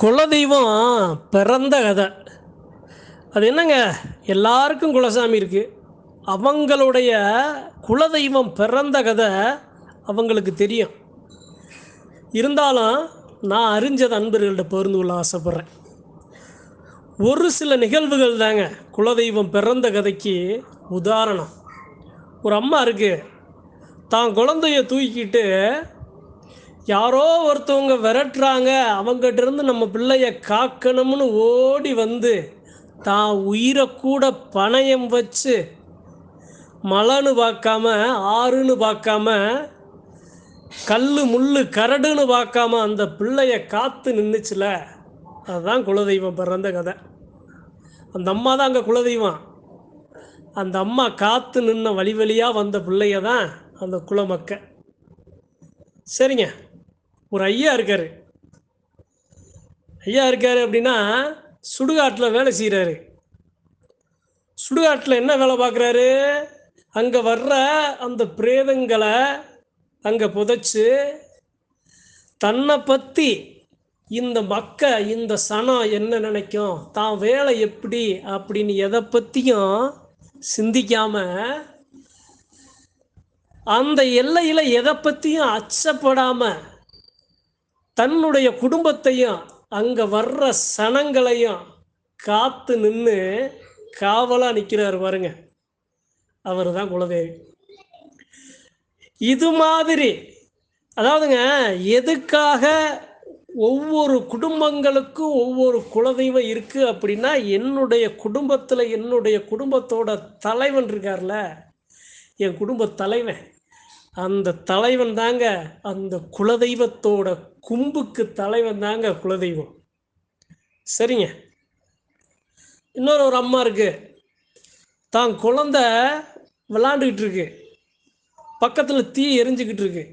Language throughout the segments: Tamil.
குலதெய்வம் பிறந்த கதை. அது என்னங்க? எல்லாருக்கும் குலசாமி இருக்குது அவங்களுடைய குலதெய்வம் பிறந்த கதை அவங்களுக்கு தெரியும். இருந்தாலும் நான் அறிஞ்ச அன்பர்கள்ட்ட பகிர்ந்து கொள்ள ஆசைப்பட்றேன். ஒரு சில நிகழ்வுகள் தாங்க குலதெய்வம் பிறந்த கதைக்கு உதாரணம். ஒரு அம்மா இருக்குது தான் குழந்தைய தூக்கிட்டு யாரோ ஒருத்தவங்க விரட்டுறாங்க அவங்ககிட்ட இருந்து நம்ம பிள்ளைய காக்கணும்னு ஓடி வந்து தான் உயிரை கூட பணயம் வச்சு மலைன்னு பார்க்காம ஆறுன்னு பார்க்காம கல் முள் கரடுன்னு பார்க்காம அந்த பிள்ளைய காத்து நின்றுச்சுல அதுதான் குலதெய்வம் பிறந்த கதை. அந்த அம்மா தான் அங்கே குலதெய்வம். அந்த அம்மா காத்து நின்ன வழி வழியாக வந்த பிள்ளைய தான் அந்த குலமக்க. சரிங்க. ஒரு ஐயா இருக்காரு. ஐயா இருக்காரு அப்படின்னா சுடுகாட்டில் வேலை செய்கிறாரு சுடுகாட்டில் என்ன வேலை பார்க்குறாரு? அங்கே வர்ற அந்த பிரேதங்களை அங்கே புதைச்சு தன்னை பற்றி இந்த மக்க இந்த சனம் என்ன நினைக்கும்? தான் வேலை எப்படி அப்படின்னு எதை பற்றியும் சிந்திக்காம அந்த எல்லையில் எதை பற்றியும் அச்சப்படாமல் தன்னுடைய குடும்பத்தையும் அங்கே வர்ற சனங்களையும் காத்து நின்று காவலாக நிற்கிறார் பாருங்க. அவர் தான் குலதேவி இது மாதிரி அதாவதுங்க எதுக்காக ஒவ்வொரு குடும்பங்களுக்கும் ஒவ்வொரு குலதெய்வம் இருக்குது அப்படின்னா என்னுடைய குடும்பத்தில் என்னுடைய குடும்பத்தோட தலைவன் இருக்கார்ல என் குடும்ப தலைவன். அந்த தலைவன் தாங்க அந்த குலதெய்வத்தோட கும்புக்கு தலைவன் தாங்க குலதெய்வம். சரிங்க. இன்னொரு ஒரு அம்மா இருக்கு. தான் குழந்த விளாண்டுக்கிட்டு இருக்கு பக்கத்தில் தீ எரிஞ்சுக்கிட்டு இருக்கு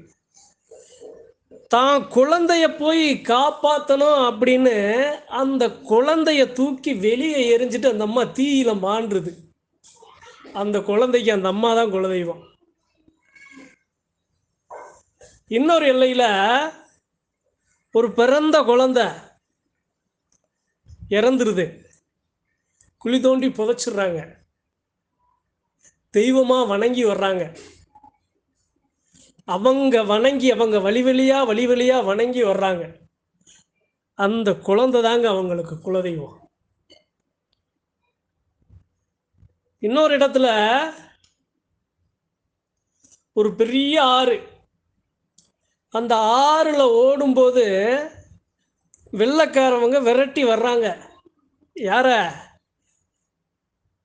தான் குழந்தைய போய் காப்பாற்றணும் அப்படின்னு அந்த குழந்தைய தூக்கி வெளியே எரிஞ்சிட்டு அந்த அம்மா தீயில மாண்டுறது அந்த குழந்தைக்கு அந்த அம்மா தான் குலதெய்வம். இன்னொரு எல்லையில் ஒரு பிறந்த குழந்தை இறந்துருது. குழி தோண்டி புதைச்சிடுறாங்க. தெய்வமாக வணங்கி வர்றாங்க. அவங்க வணங்கி அவங்க வழி வழியா வழி வழியாக வணங்கி வர்றாங்க. அந்த குழந்தை தாங்க அவங்களுக்கு குலதெய்வம். இன்னொரு இடத்துல ஒரு பெரிய ஆறு. அந்த ஆறில் ஓடும்போது வெள்ளைக்காரவங்க விரட்டி வர்றாங்க. யார?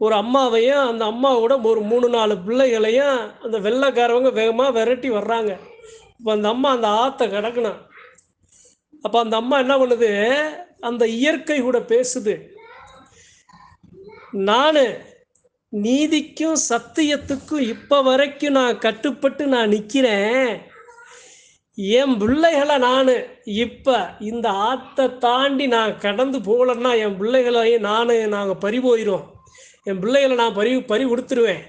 ஒரு அம்மாவையும் அந்த அம்மாவோட ஒரு மூணு நாலு பிள்ளைகளையும் அந்த வெள்ளைக்காரவங்க வேகமாக விரட்டி வர்றாங்க. இப்போ அந்த அம்மா அந்த ஆற்றை கிடக்கணும் அப்போ அந்த அம்மா என்ன பண்ணுது? அந்த இயற்கை கூட பேசுது. நான் நீதிக்கும் சத்தியத்துக்கும் இப்போ வரைக்கும் நான் கட்டுப்பட்டு நான் நிற்கிறேன் என் பிள்ளைகளை நான் இப்போ இந்த ஆற்றை தாண்டி நான் கடந்து போகலன்னா என் பிள்ளைகளையும் நான் நாங்கள் பறி போயிடும் என் பிள்ளைகளை நான் பறி பறி கொடுத்துருவேன்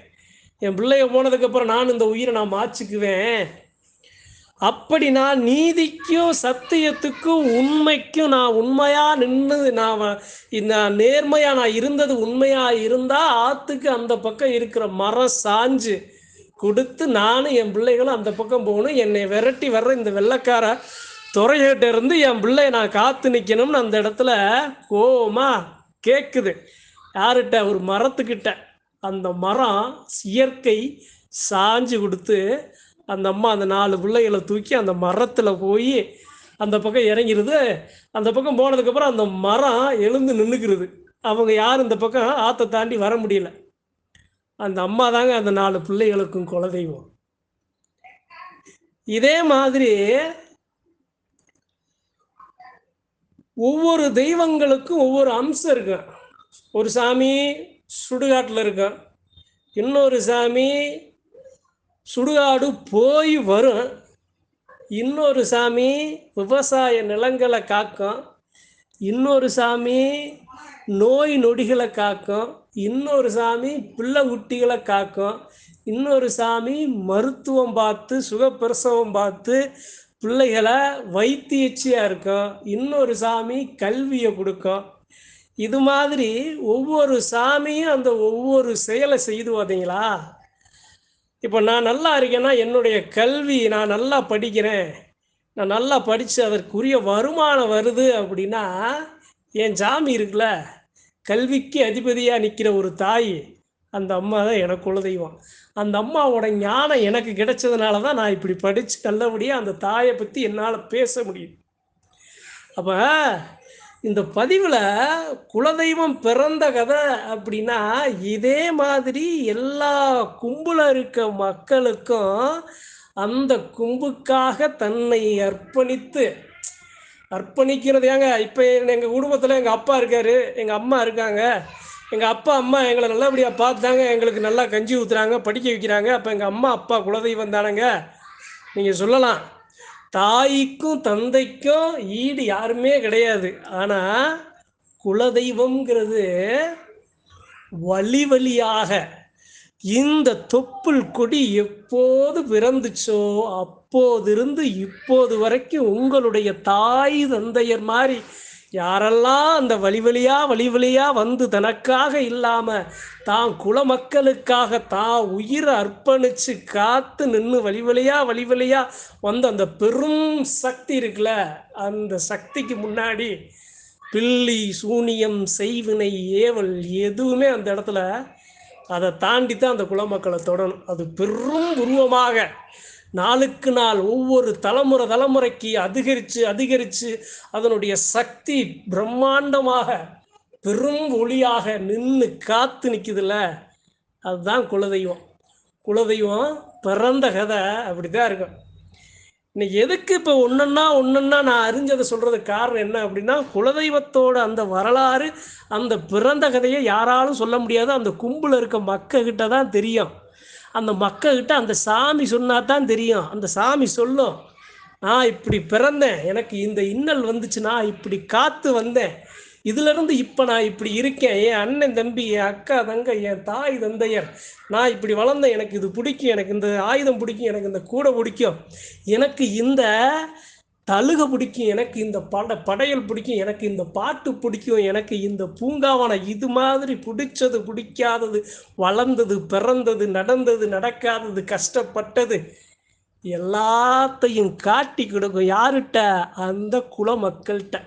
என் பிள்ளைய போனதுக்கப்புறம் நான் இந்த உயிரை நான் மாச்சிக்குவேன். அப்படி நான் நீதிக்கும் சத்தியத்துக்கும் உண்மைக்கும் நான் உண்மையாக நின்று நான் இந்த நேர்மையாக நான் இருந்தது உண்மையாக இருந்தால் ஆற்றுக்கு அந்த பக்கம் இருக்கிற மரம் சாஞ்சு கொடுத்து நானும் என் பிள்ளைகளும் அந்த பக்கம் போகணும். என்னை விரட்டி வர்ற இந்த வெள்ளக்கார துறையிட்ட இருந்து என் பிள்ளைய நான் காத்து நிற்கணும்னு அந்த இடத்துல கோமா கேட்குது யார்கிட்ட? ஒரு மரத்துக்கிட்ட. அந்த மரம் இயற்கை சாஞ்சு கொடுத்து அந்த அம்மா அந்த நாலு பிள்ளைகளை தூக்கி அந்த மரத்தில் போய் அந்த பக்கம் இறங்கிருது. அந்த பக்கம் போனதுக்கப்புறம் அந்த மரம் எழுந்து நின்றுக்கிறது அவங்க யாரும் இந்த பக்கம் ஆற்றை தாண்டி வர முடியல. அந்த அம்மா தாங்க அந்த நாலு பிள்ளைகளுக்கும் குலதெய்வம். இதே மாதிரி ஒவ்வொரு தெய்வங்களுக்கும் ஒவ்வொரு அம்சம் இருக்கும் ஒரு சாமி சுடுகாட்டில் இருக்கும் இன்னொரு சாமி சுடுகாடு போய் வரும். இன்னொரு சாமி விவசாய நிலங்களை காக்கும். இன்னொரு சாமி நோய் நொடிகளை காக்கும். இன்னொரு சாமி பிள்ளை குட்டிகளை காக்கும். இன்னொரு சாமி மருத்துவம் பார்த்து சுகப்பிரசவம் பார்த்து பிள்ளைகளை வைத்தியச்சியாக இருக்கும். இன்னொரு சாமி கல்வியை கொடுக்கும். இது மாதிரி ஒவ்வொரு சாமியும் அந்த ஒவ்வொரு செயலை செய்து பார்த்தீங்களா இப்போ நான் நல்லா இருக்கேன்னா என்னுடைய கல்வி நான் நல்லா படிக்கிறேன். நான் நல்லா படித்து அதற்குரிய வருமானம் வருது அப்படின்னா என் சாமி இருக்குல்ல? கல்விக்கு அதிபதியாக நிற்கிற ஒரு தாய் அந்த அம்மா தான் எனக்கு குலதெய்வம். அந்த அம்மாவோட ஞானம் எனக்கு கிடைச்சதுனால தான் நான் இப்படி படித்து நல்லபடியாக அந்த தாயை பற்றி என்னால் பேச முடியும். அப்போ இந்த பதிவில் குலதெய்வம் பிறந்த கதை அப்படின்னா இதே மாதிரி எல்லா கும்பல இருக்க மக்களுக்கும் அந்த கும்புக்காக தன்னை அர்ப்பணித்து அர்ப்பணிக்கிறது ஏங்க இப்போ எங்கள் குடும்பத்தில் எங்கள் அப்பா இருக்காரு எங்கள் அம்மா இருக்காங்க எங்கள் அப்பா அம்மா எங்களை நல்லபடியாக பார்த்தாங்க எங்களுக்கு நல்லா கஞ்சி ஊற்றுறாங்க படிக்க வைக்கிறாங்க அப்போ எங்கள் அம்மா அப்பா குலதெய்வம் தானங்க? நீங்கள் சொல்லலாம். தாய்க்கும் தந்தைக்கும் ஈடு யாருமே கிடையாது. ஆனால் குலதெய்வம்ங்கிறது வழி வழியாக இந்த தொப்புள் கொடி எப்போது பிறந்துச்சோ அப் அப்போதிருந்து இப்போது வரைக்கும் உங்களுடைய தாய் தந்தையர் மாதிரி யாரெல்லாம் அந்த வழி வழியா வழி வழியா வந்து தனக்காக இல்லாமல் தான் குலமக்களுக்காக தான் உயிரை அர்ப்பணித்து காத்து நின்று வழி வழியா வழி வழியா வந்த அந்த பெரும் சக்தி இருக்குல்ல அந்த சக்திக்கு முன்னாடி பில்லி சூனியம் செய்வினை ஏவல் எதுவுமே அந்த இடத்துல அதை தாண்டி தான் அந்த குலமக்களை தொடணும். அது பெரும் உருவமாக நாளுக்கு நாள் ஒவ்வொரு தலைமுறை தலைமுறைக்கு அதிகரித்து அதிகரித்து அதனுடைய சக்தி பிரம்மாண்டமாக பெரும் ஒளியாக நின்று காத்து நிற்குதுல்ல அதுதான் குலதெய்வம். குலதெய்வம் பிறந்த கதை அப்படி தான் இருக்கும். இன்னைக்கு எதுக்கு இப்போ ஒன்றுன்னா ஒன்றுன்னா நான் அறிஞ்சதை சொல்கிறதுக்கு காரணம் என்ன அப்படின்னா குலதெய்வத்தோட அந்த வரலாறு அந்த பிறந்த கதையை யாராலும் சொல்ல முடியாது. அந்த கும்பில் இருக்க மக்கள்கிட்ட தான் தெரியும். அந்த மக்கள்கிட்ட அந்த சாமி சொன்னா தான் தெரியும். அந்த சாமி சொல்லும் நான் இப்படி பிறந்தேன். எனக்கு இந்த இன்னல் வந்துச்சுன்னா இப்படி காத்து வந்தேன். இதுலேருந்து இப்போ நான் இப்படி இருக்கேன். என் அண்ணன் தம்பி என் அக்கா தங்க என் தாய் தந்தையர் நான் இப்படி வளர்ந்தேன். எனக்கு இது பிடிக்கும். எனக்கு இந்த ஆயுதம் பிடிக்கும். எனக்கு இந்த கூடை பிடிக்கும். எனக்கு இந்த தழுக பிடிக்கும் எனக்கு இந்த பட படையல் பிடிக்கும் எனக்கு இந்த பாட்டு பிடிக்கும் எனக்கு இந்த பூங்காவனம் இது மாதிரி பிடிச்சது பிடிக்காதது வளர்ந்தது பிறந்தது நடந்தது நடக்காதது கஷ்டப்பட்டது எல்லாத்தையும் காட்டி கொடுக்கும். யாருட்ட? அந்த குல மக்கள்கிட்ட.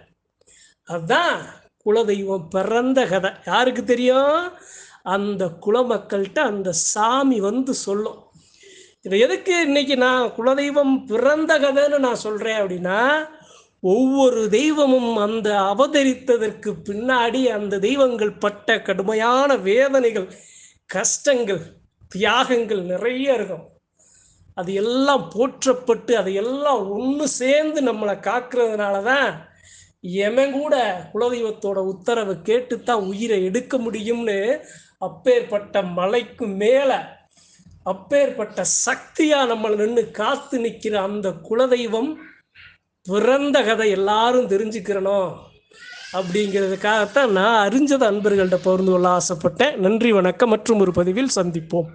அதுதான் குலதெய்வம் பிறந்த கதை. யாருக்கு தெரியும்? அந்த குல மக்கள்கிட்ட அந்த சாமி வந்து சொல்லும். இதை எதுக்கு இன்னைக்கு நான் குலதெய்வம் பிறந்த கதைன்னு நான் சொல்கிறேன் அப்படின்னா ஒவ்வொரு தெய்வமும் அந்த அவதரித்ததற்கு பின்னாடி அந்த தெய்வங்கள் பட்ட கடுமையான வேதனைகள் கஷ்டங்கள் தியாகங்கள் நிறைய இருக்கும். அது எல்லாம் போற்றப்பட்டு அதையெல்லாம் ஒன்று சேர்ந்து நம்மளை காக்குறதுனால தான் எமன் கூட குலதெய்வத்தோட உத்தரவை கேட்டுத்தான் உயிரை எடுக்க முடியும்னு அப்பேற்பட்ட மலைக்கு மேலே அப்பேற்பட்ட சக்தியா நம்மளை நின்று காத்து நிற்கிற அந்த குலதெய்வம் பிறந்த கதை எல்லாரும் தெரிஞ்சுக்கிறணும் அப்படிங்கிறதுக்காகத்தான் நான் அறிஞ்சதை அன்பர்கள்ட்ட பகிர்ந்து கொள்ள ஆசைப்பட்டேன். நன்றி வணக்கம். மற்றும் ஒரு பதிவில் சந்திப்போம்.